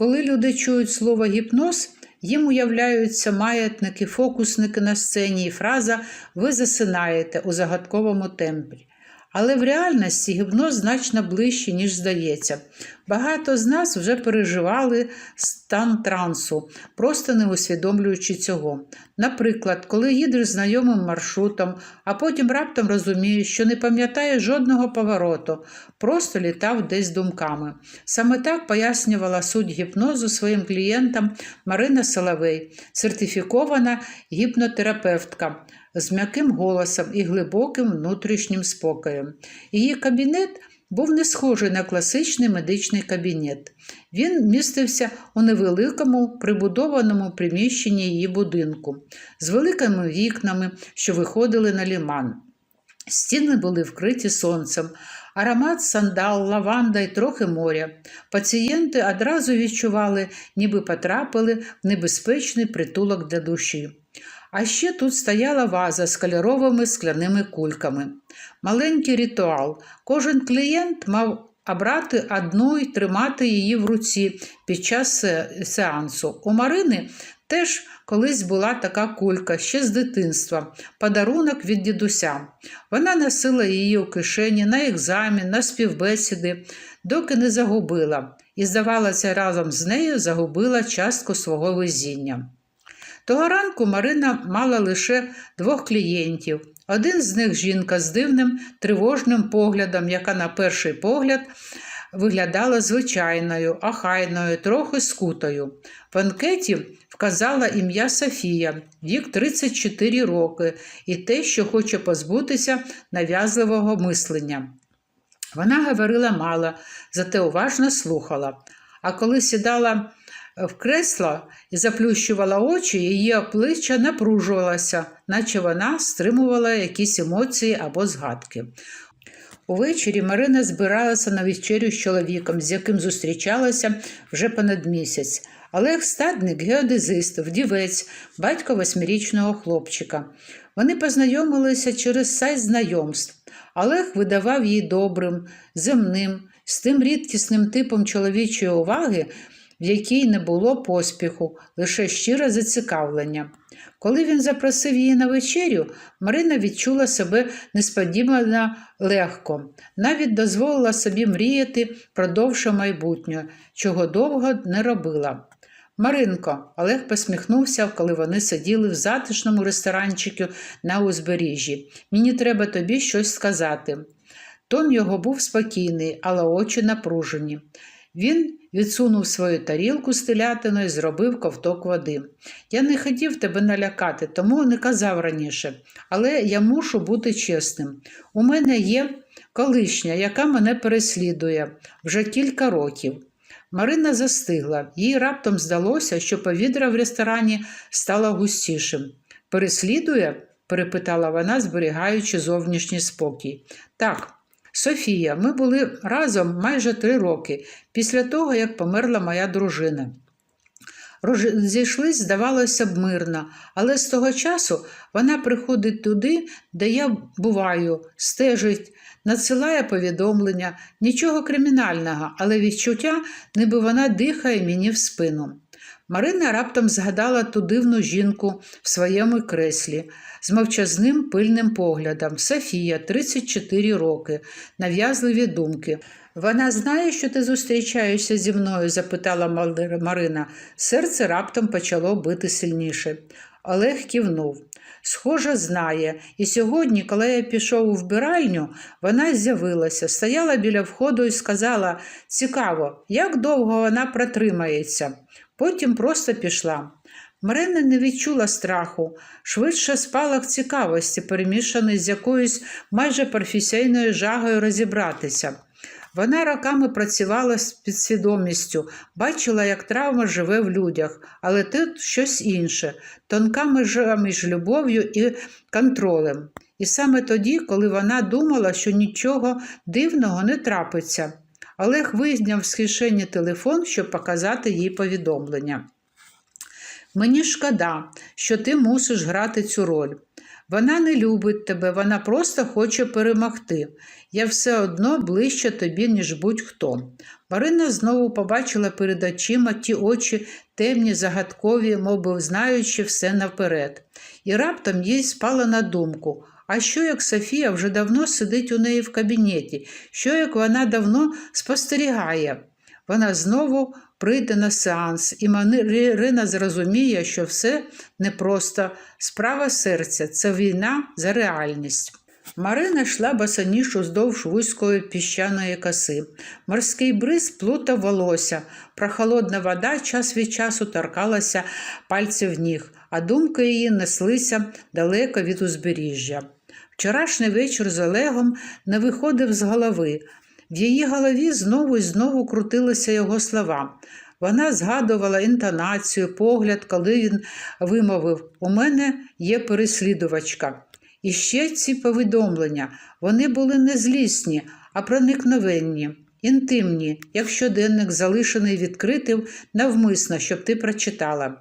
Коли люди чують слово гіпноз, їм уявляються маятники, фокусники на сцені і фраза Ви засинаєте у загадковому темплі. Але в реальності гіпноз значно ближче, ніж здається. Багато з нас вже переживали стан трансу, просто не усвідомлюючи цього. Наприклад, коли їдеш знайомим маршрутом, а потім раптом розумієш, що не пам'ятаєш жодного повороту, просто літав десь думками. Саме так пояснювала суть гіпнозу своїм клієнтам Марина Соловей, сертифікована гіпнотерапевтка з м'яким голосом і глибоким внутрішнім спокоєм. Її кабінет був не схожий на класичний медичний кабінет. Він містився у невеликому прибудованому приміщенні її будинку з великими вікнами, що виходили на ліман. Стіни були вкриті сонцем, аромат сандал, лаванда і трохи моря. Пацієнти одразу відчували, ніби потрапили в небезпечний притулок для душі. А ще тут стояла ваза з кольоровими скляними кульками. Маленький ритуал. Кожен клієнт мав обрати одну і тримати її в руці під час сеансу. У Марини теж колись була така кулька ще з дитинства, подарунок від дідуся. Вона носила її у кишені на екзамен, на співбесіди, доки не загубила, і, здавалося, разом з нею загубила частку свого везіння. Того ранку Марина мала лише двох клієнтів. Один з них жінка з дивним тривожним поглядом, яка на перший погляд виглядала звичайною, ахайною, трохи скутою. В анкеті вказала ім'я Софія, вік 34 роки, і те, що хоче позбутися нав'язливого мислення. Вона говорила мало, зате уважно слухала. А коли сідала в кресло і заплющувала очі, її обличчя напружувалося, наче вона стримувала якісь емоції або згадки. Увечері Марина збиралася на вечерю з чоловіком, з яким зустрічалася вже понад місяць. Олег Стадник геодезист, вдівець, батько восьмирічного хлопчика. Вони познайомилися через сайт знайомств. Олег видавав її добрим, земним, з тим рідкісним типом чоловічої уваги, в якій не було поспіху, лише щире зацікавлення. Коли він запросив її на вечерю, Марина відчула себе несподівано легко, навіть дозволила собі мріяти про довше майбутнє, чого довго не робила. Маринко, Олег посміхнувся, коли вони сиділи в затишному ресторанчику на узбережжі. Мені треба тобі щось сказати. Тон його був спокійний, але очі напружені. Він відсунув свою тарілку з телятиною і зробив ковток води. Я не хотів тебе налякати, тому не казав раніше, але я мушу бути чесним. У мене є колишня, яка мене переслідує вже кілька років. Марина застигла, їй раптом здалося, що повітря в ресторані стало густішим. Переслідує? перепитала вона, зберігаючи зовнішній спокій. Так. Софія, ми були разом майже три роки після того, як померла моя дружина. Розійшлись, здавалося б, мирно, але з того часу вона приходить туди, де я буваю, стежить, надсилає повідомлення, нічого кримінального, але відчуття, ніби вона дихає мені в спину. Марина раптом згадала ту дивну жінку в своєму креслі з мовчазним пильним поглядом. Софія, 34 роки, нав'язливі думки. Вона знає, що ти зустрічаєшся зі мною? запитала Марина. Серце раптом почало бити сильніше. Олег кивнув. Схоже, знає, і сьогодні, коли я пішов у вбиральню, вона з'явилася, стояла біля входу і сказала цікаво, як довго вона протримається. Потім просто пішла. Марина не відчула страху, швидше спалах цікавості, перемішаний з якоюсь майже професійною жагою розібратися. Вона роками працювала з підсвідомістю, бачила, як травма живе в людях, але тут щось інше, тонка межа між любов'ю і контролем. І саме тоді, коли вона думала, що нічого дивного не трапиться, Олег вийняв з кишені телефон, щоб показати їй повідомлення. Мені шкода, що ти мусиш грати цю роль. Вона не любить тебе, вона просто хоче перемогти. Я все одно ближче тобі, ніж будь-хто. Марина знову побачила перед очима ті очі темні, загадкові, мовби знаючи все наперед. І раптом їй спала на думку. А що як Софія вже давно сидить у неї в кабінеті? Що як вона давно спостерігає? Вона знову прийде на сеанс, і Марина зрозуміє, що все не просто справа серця, це війна за реальність. Марина йшла босоніж уздовж вузької піщаної коси. Морський бриз плутав волосся, прохолодна вода час від часу торкалася пальців ніг, а думки її неслися далеко від узбережжя. Вчорашній вечір з Олегом не виходив з голови. В її голові знову і знову крутилися його слова. Вона згадувала інтонацію, погляд, коли він вимовив: У мене є переслідувачка. І ще ці повідомлення вони були не злісні, а проникновенні, інтимні, як щоденник, залишений відкритим навмисно, щоб ти прочитала.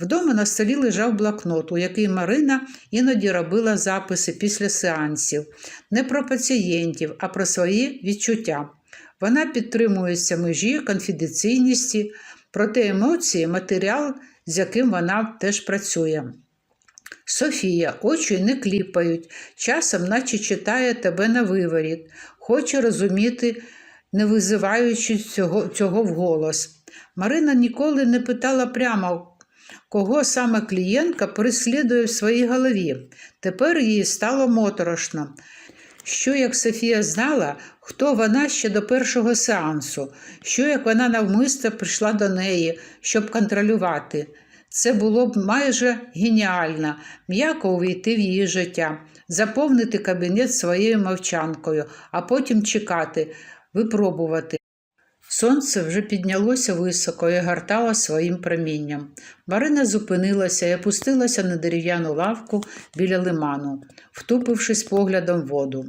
Вдома на столі лежав блокнот, у який Марина іноді робила записи після сеансів, не про пацієнтів, а про свої відчуття. Вона підтримується межі конфіденційності, проте емоції, матеріал, з яким вона теж працює. Софія, очі не кліпають, часом, наче читає тебе на виворіт, хоче розуміти, не визиваючи цього, цього вголос. Марина ніколи не питала прямо, кого саме клієнтка переслідує в своїй голові. Тепер їй стало моторошно. Що як Софія знала, хто вона ще до першого сеансу, що як вона навмисто прийшла до неї, щоб контролювати. Це було б майже геніально м'яко увійти в її життя, заповнити кабінет своєю мовчанкою, а потім чекати, випробувати. Сонце вже піднялося високо і гартало своїм промінням. Марина зупинилася і опустилася на дерев'яну лавку біля лиману, втупившись поглядом в воду.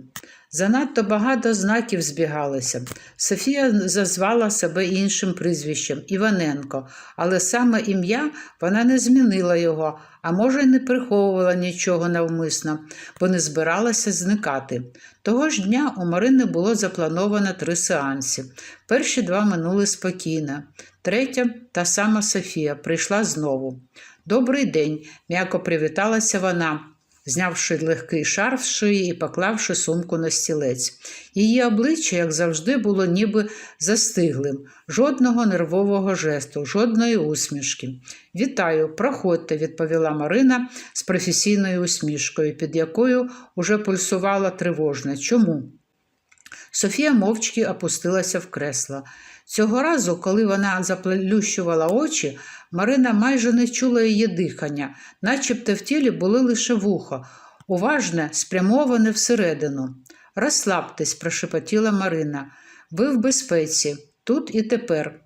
Занадто багато знаків збігалися. Софія зазвала себе іншим прізвищем Іваненко, але саме ім'я вона не змінила його, а може, й не приховувала нічого навмисно, бо не збиралася зникати. Того ж дня у Марини було заплановано три сеанси. Перші два минули спокійно. Третя, та сама Софія, прийшла знову. Добрий день, м'яко привіталася вона знявши легкий шарф з шиї і поклавши сумку на стілець. Її обличчя, як завжди, було ніби застиглим, жодного нервового жесту, жодної усмішки. Вітаю, проходьте, відповіла Марина з професійною усмішкою, під якою уже пульсувала тривожна. Чому? Софія мовчки опустилася в кресло. Цього разу, коли вона заплющувала очі, Марина майже не чула її дихання, начебто в тілі були лише вухо, уважне, спрямоване всередину. Розслабтесь, прошепотіла Марина. Ви в безпеці, тут і тепер.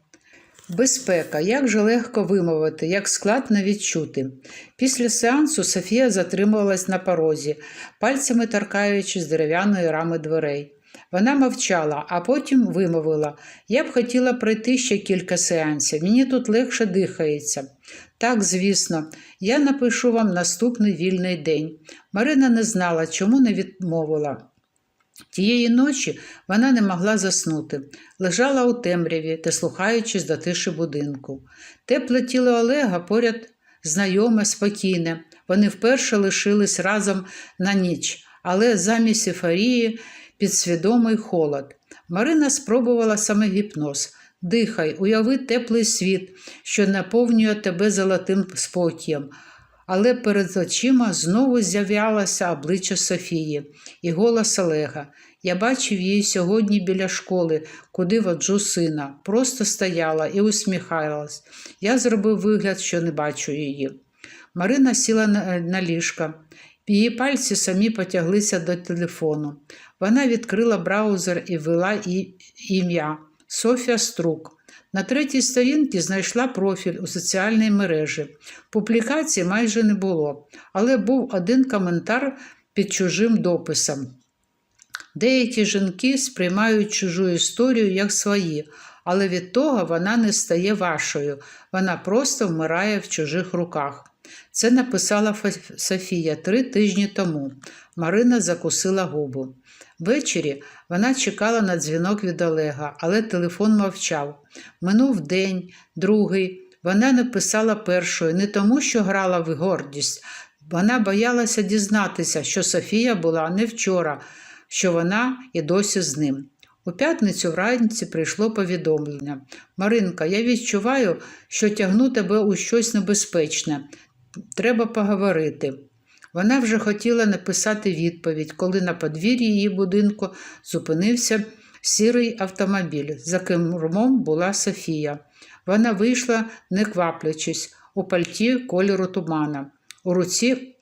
Безпека, як же легко вимовити, як складно відчути. Після сеансу Софія затримувалась на порозі, пальцями торкаючись дерев'яної рами дверей. Вона мовчала, а потім вимовила я б хотіла пройти ще кілька сеансів, мені тут легше дихається. Так, звісно, я напишу вам наступний вільний день. Марина не знала, чому не відмовила. Тієї ночі вона не могла заснути, лежала у темряві, дослухаючись до тиші будинку. Тепле тіло Олега поряд знайоме, спокійне. Вони вперше лишились разом на ніч, але замість ефорії підсвідомий холод. Марина спробувала саме гіпноз. Дихай, уяви теплий світ, що наповнює тебе золотим спокієм. Але перед очима знову з'являлося обличчя Софії і голос Олега. Я бачив її сьогодні біля школи, куди воджу сина. Просто стояла і усміхалась. Я зробив вигляд, що не бачу її. Марина сіла на, ліжка. Її пальці самі потяглися до телефону. Вона відкрила браузер і ввела ім'я Софія Струк. На третій сторінці знайшла профіль у соціальній мережі. Публікації майже не було, але був один коментар під чужим дописом. Деякі жінки сприймають чужу історію як свої, але від того вона не стає вашою, вона просто вмирає в чужих руках. Це написала Софія три тижні тому. Марина закусила губу. Ввечері вона чекала на дзвінок від Олега, але телефон мовчав. Минув день, другий. Вона не писала першою не тому, що грала в гордість. Вона боялася дізнатися, що Софія була не вчора, що вона і досі з ним. У п'ятницю вранці прийшло повідомлення. Маринка, я відчуваю, що тягну тебе у щось небезпечне. Треба поговорити. Вона вже хотіла написати відповідь, коли на подвір'ї її будинку зупинився сірий автомобіль. За кермом була Софія. Вона вийшла, не кваплячись, у пальті кольору тумана. У руці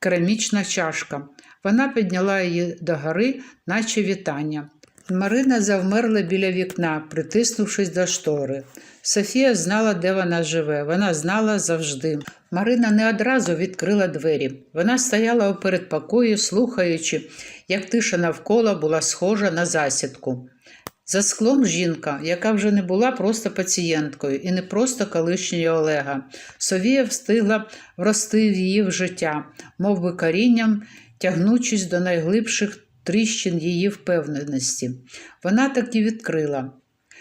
керамічна чашка. Вона підняла її догори, наче вітання. Марина завмерла біля вікна, притиснувшись до штори. Софія знала, де вона живе. Вона знала завжди. Марина не одразу відкрила двері. Вона стояла у передпокої, слухаючи, як тиша навколо була схожа на засідку. За склом жінка, яка вже не була просто пацієнткою і не просто колишньою Олега. Совія встигла врости в її в життя, мов би корінням, тягнучись до найглибших тріщин її впевненості. Вона так і відкрила.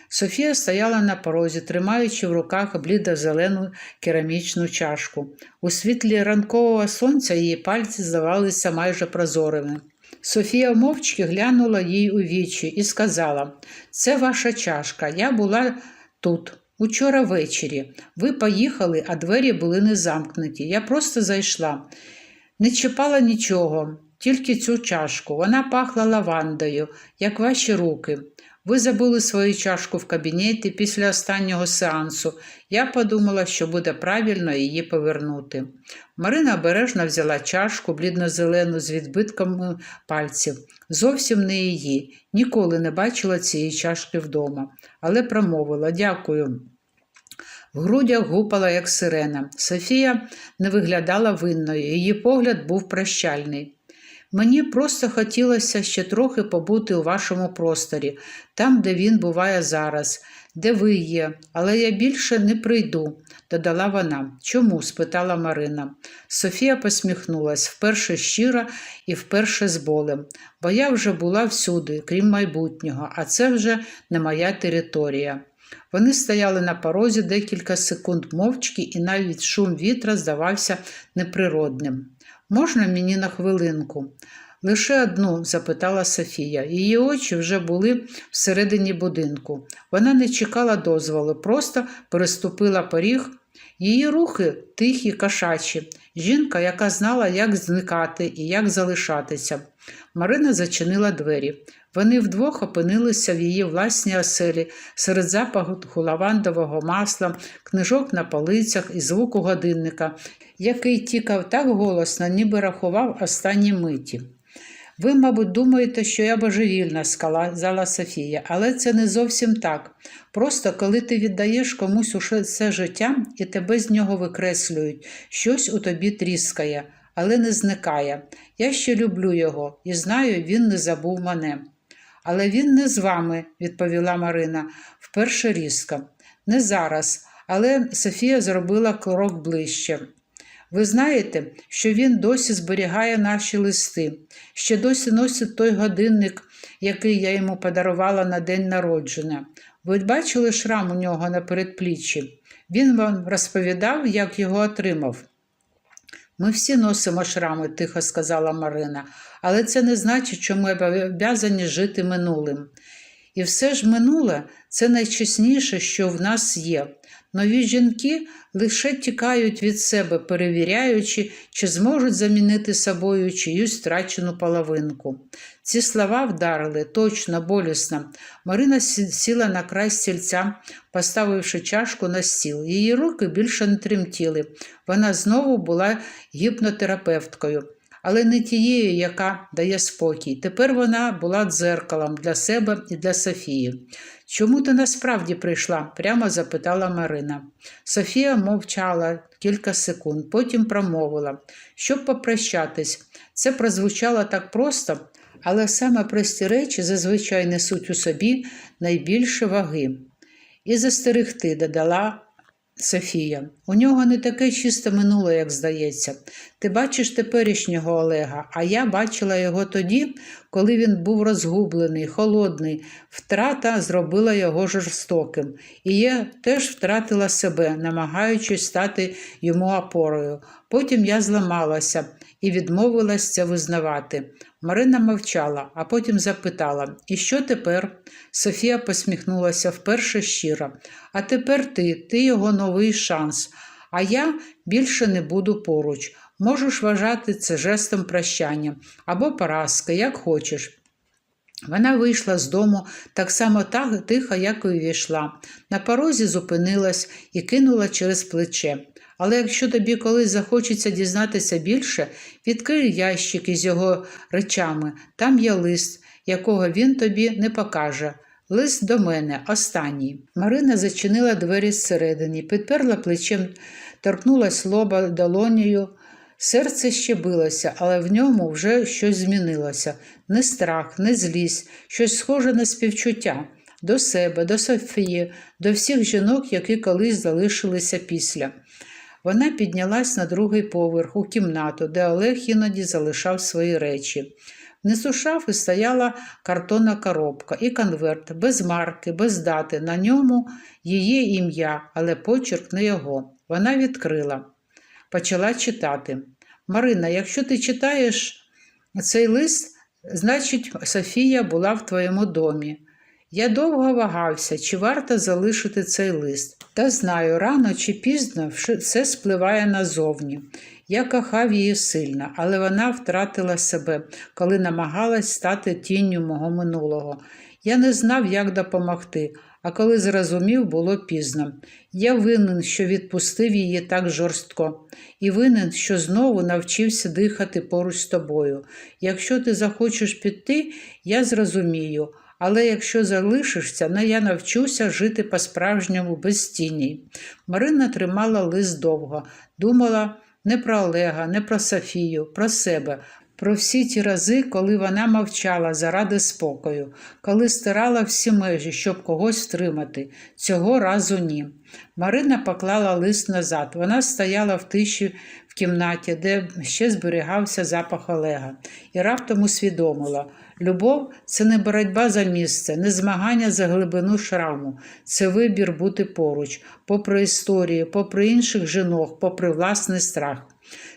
Софія стояла на порозі, тримаючи в руках блідо-зелену керамічну чашку. У світлі ранкового сонця її пальці здавалися майже прозорими. Софія мовчки глянула їй у вічі і сказала: Це ваша чашка, я була тут. Учора ввечері. Ви поїхали, а двері були не замкнуті. Я просто зайшла. Не чіпала нічого, тільки цю чашку. Вона пахла лавандою, як ваші руки. Ви забули свою чашку в кабінеті після останнього сеансу. Я подумала, що буде правильно її повернути. Марина обережно взяла чашку, блідно-зелену з відбитками пальців. Зовсім не її. Ніколи не бачила цієї чашки вдома, але промовила дякую. В грудях гупала, як сирена. Софія не виглядала винною, її погляд був прощальний. Мені просто хотілося ще трохи побути у вашому просторі, там, де він буває зараз, де ви є, але я більше не прийду, додала вона. Чому? спитала Марина. Софія посміхнулась вперше щиро і вперше з болем, бо я вже була всюди, крім майбутнього, а це вже не моя територія. Вони стояли на порозі декілька секунд мовчки, і навіть шум вітра здавався неприродним. Можна мені на хвилинку? Лише одну, запитала Софія. Її очі вже були всередині будинку. Вона не чекала дозволу, просто переступила поріг. Її рухи тихі, кошачі. Жінка, яка знала, як зникати і як залишатися. Марина зачинила двері. Вони вдвох опинилися в її власній оселі серед запаху лавандового масла, книжок на полицях і звуку годинника, який тікав так голосно, ніби рахував останні миті. Ви, мабуть, думаєте, що я божевільна, сказала Софія, але це не зовсім так. Просто коли ти віддаєш комусь усе це життя і тебе з нього викреслюють, щось у тобі тріскає, але не зникає. Я ще люблю його і знаю, він не забув мене. Але він не з вами, відповіла Марина, вперше різко. Не зараз, але Софія зробила крок ближче. Ви знаєте, що він досі зберігає наші листи, ще досі носить той годинник, який я йому подарувала на день народження. Ви бачили шрам у нього на передпліччі? Він вам розповідав, як його отримав. Ми всі носимо шрами, тихо сказала Марина, але це не значить, що ми обов'язані жити минулим. І все ж минуле це найчесніше, що в нас є. Нові жінки лише тікають від себе, перевіряючи, чи зможуть замінити собою чиюсь втрачену половинку. Ці слова вдарили точно, болісно. Марина сіла на край стільця, поставивши чашку на стіл. Її руки більше не тремтіли. Вона знову була гіпнотерапевткою. Але не тією, яка дає спокій. Тепер вона була дзеркалом для себе і для Софії. Чому ти насправді прийшла? прямо запитала Марина. Софія мовчала кілька секунд, потім промовила, щоб попрощатись. Це прозвучало так просто, але саме прості речі зазвичай несуть у собі найбільше ваги. і застерегти, додала Софія. У нього не таке чисте минуле, як здається. Ти бачиш теперішнього Олега, а я бачила його тоді, коли він був розгублений, холодний. Втрата зробила його жорстоким. І я теж втратила себе, намагаючись стати йому опорою. Потім я зламалася і відмовилась це визнавати. Марина мовчала, а потім запитала: І що тепер? Софія посміхнулася вперше щиро. А тепер ти, ти його новий шанс. А я більше не буду поруч. Можеш вважати це жестом прощання або поразки, як хочеш. Вона вийшла з дому так само так тихо, як і увійшла. На порозі зупинилась і кинула через плече. Але якщо тобі колись захочеться дізнатися більше, відкрий ящик із його речами. Там є лист, якого він тобі не покаже. Лист до мене, останній. Марина зачинила двері зсередині, підперла плечем, торкнулась лоба долонею. Серце ще билося, але в ньому вже щось змінилося. Не страх, не злість, щось схоже на співчуття до себе, до Софії, до всіх жінок, які колись залишилися після. Вона піднялась на другий поверх у кімнату, де Олег іноді залишав свої речі. Внизу шафи стояла картонна коробка і конверт, без марки, без дати. На ньому її ім'я, але почерк не його. Вона відкрила, почала читати. Марина, якщо ти читаєш цей лист, значить Софія була в твоєму домі. Я довго вагався, чи варто залишити цей лист. Та знаю, рано чи пізно все спливає назовні. Я кохав її сильно, але вона втратила себе, коли намагалась стати тінню мого минулого. Я не знав, як допомогти, а коли зрозумів, було пізно. Я винен, що відпустив її так жорстко, і винен, що знову навчився дихати поруч з тобою. Якщо ти захочеш піти, я зрозумію. Але якщо залишишся, ну я навчуся жити по-справжньому без тіні. Марина тримала лист довго, думала не про Олега, не про Софію, про себе, про всі ті рази, коли вона мовчала заради спокою, коли стирала всі межі, щоб когось втримати. Цього разу ні. Марина поклала лист назад. Вона стояла в тиші в кімнаті, де ще зберігався запах Олега, і раптом усвідомила. Любов це не боротьба за місце, не змагання за глибину шраму, це вибір бути поруч, попри історію, попри інших жінок, попри власний страх.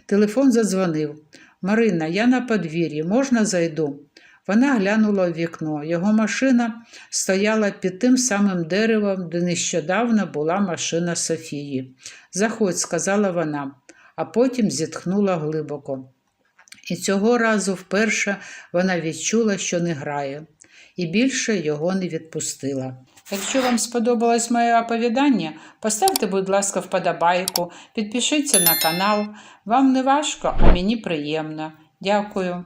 Телефон задзвонив. Марина, я на подвір'ї, можна зайду? Вона глянула в вікно. Його машина стояла під тим самим деревом, де нещодавно була машина Софії. Заходь, сказала вона, а потім зітхнула глибоко. І цього разу вперше вона відчула, що не грає, і більше його не відпустила. Якщо вам сподобалось моє оповідання, поставте, будь ласка, вподобайку, підпишіться на канал. Вам не важко, а мені приємно. Дякую.